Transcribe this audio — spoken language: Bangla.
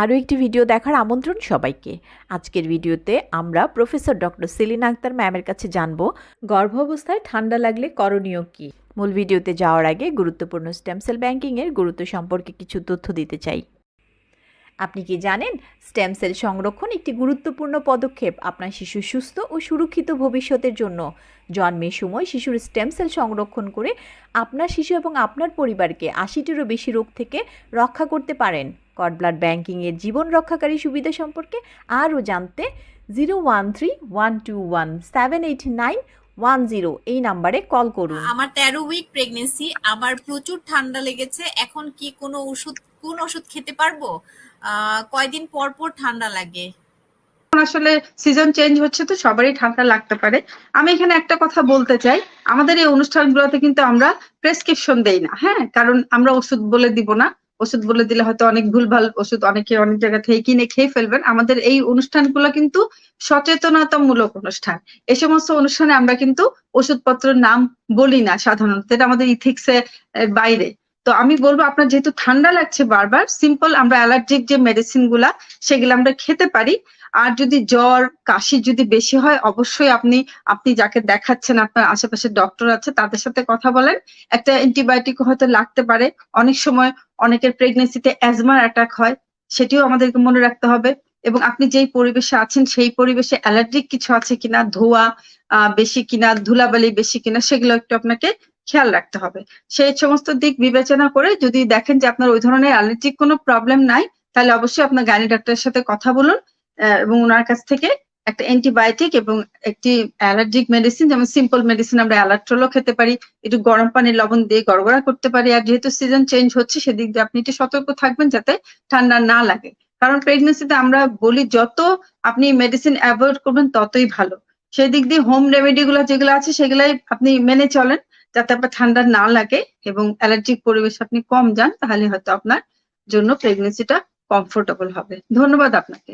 আরও একটি ভিডিও দেখার আমন্ত্রণ সবাইকে। আজকের ভিডিওতে আমরা প্রফেসর ডক্টর সেলিনা আক্তার ম্যামের কাছে জানব, গর্ভাবস্থায় ঠান্ডা লাগলে করণীয় কী? মূল ভিডিওতে যাওয়ার আগে গুরুত্বপূর্ণ স্টেম সেল ব্যাংকিংয়ের গুরুত্ব সম্পর্কে কিছু তথ্য দিতে চাই। আপনি কি জানেন, স্টেম সেল সংরক্ষণ একটি গুরুত্বপূর্ণ পদক্ষেপ আপনার শিশু সুস্থ ও সুরক্ষিত ভবিষ্যতের জন্য। জন্মের সময় শিশুর স্টেম সেল সংরক্ষণ করে আপনার শিশু এবং আপনার পরিবারকে আশিটিরও বেশি রোগ থেকে রক্ষা করতে পারেন। কড ব্লাড ব্যাংকিংয়ের জীবন রক্ষাকারী সুবিধা সম্পর্কে আরও জানতে zero one three one two one seven eight nine one zero এই নাম্বারে কল করুন। আমার তেরো উইক প্রেগনেন্সি আমার প্রচুর ঠান্ডা লেগেছে। এখন কি কোনো ওষুধ কোন ওষুধ খেতে পারব? আহ, কয়দিন পর পর ঠান্ডা লাগে। এখন আসলে সিজন চেঞ্জ হচ্ছে তো সবারই ঠান্ডা লাগতে পারে। আমি এখানে একটা কথা বলতে চাই। আমাদের এই অনুষ্ঠানগুলোতে কিন্তু আমরা প্রেসক্রিপশন দেই না হ্যাঁ? কারণ আমরা ওষুধ বলে দিব না। ওষুধ বলে দিলে হয়তো অনেক ভুলভাল ওষুধ অনেকে অনেক জায়গা থেকে কিনে খেয়ে ফেলবেন। আমাদের এই অনুষ্ঠানগুলো কিন্তু সচেতনতামূলক অনুষ্ঠান। এ সমস্ত অনুষ্ঠানে আমরা কিন্তু ওষুধপত্রের নাম বলি না সাধারণত, এটা আমাদের ইথিক্সে বাইরে। তো আমি বলব আপনার যেহেতু ঠান্ডা লাগছে বারবার সিম্পল আমরা অ্যালার্জিক যে মেডিসিনগুলা সেগুলো আমরা খেতে পারি। আর যদি জ্বর, কাশি যদি বেশি হয়, অবশ্যই আপনি আপনি যাকে দেখাচ্ছেন, আপনার আশেপাশে ডক্টর আছে, তাদের সাথে কথা বলেন। একটা অ্যান্টিবায়োটিক হয়তো লাগতে পারে। অনেক সময় অনেকের প্রেগনেন্সিতে অ্যাজমার অ্যাটাক হয়, সেটিও আমাদেরকে মনে রাখতে হবে। এবং আপনি যেই পরিবেশে আছেন, সেই পরিবেশে অ্যালার্জিক কিছু আছে কিনা, ধোয়া বেশি কিনা, ধুলাবালি বেশি কিনা, সেগুলো একটু আপনাকে খেয়াল রাখতে হবে। সেই সমস্ত দিক বিবেচনা করে যদি দেখেন যে আপনার ওই ধরনের অ্যালার্জিক কোনো প্রবলেম নাই, তাহলে অবশ্যই আপনার গাইনি ডাক্তারের সাথে কথা বলুন এবং ওনার কাছ থেকে একটা অ্যান্টিবায়োটিক এবং একটি অ্যালার্জিক মেডিসিন যেমন সিম্পল মেডিসিন আমরা অ্যালার্ট্রোলও খেতে পারি, একটু গরম পানির লবণ দিয়ে গড়গড়া করতে পারি, আর যেহেতু সিজন চেঞ্জ হচ্ছে, সেদিক দিয়ে আপনি একটু সতর্ক থাকবেন যাতে ঠান্ডা না লাগে। কারণ প্রেগনেন্সিতে আমরা বলি, যত আপনি মেডিসিন অ্যাভয়েড করবেন, ততই ভালো। সেই দিক দিয়ে হোম রেমেডি গুলো যেগুলো আছে, সেগুলাই আপনি মেনে চলেন, যাতে আপনার ঠান্ডা না লাগে এবং অ্যালার্জিক পরিবেশ আপনি কম যান, তাহলে হয়তো আপনার জন্য প্রেগনেন্সিটা কমফোর্টেবল হবে। ধন্যবাদ আপনাকে।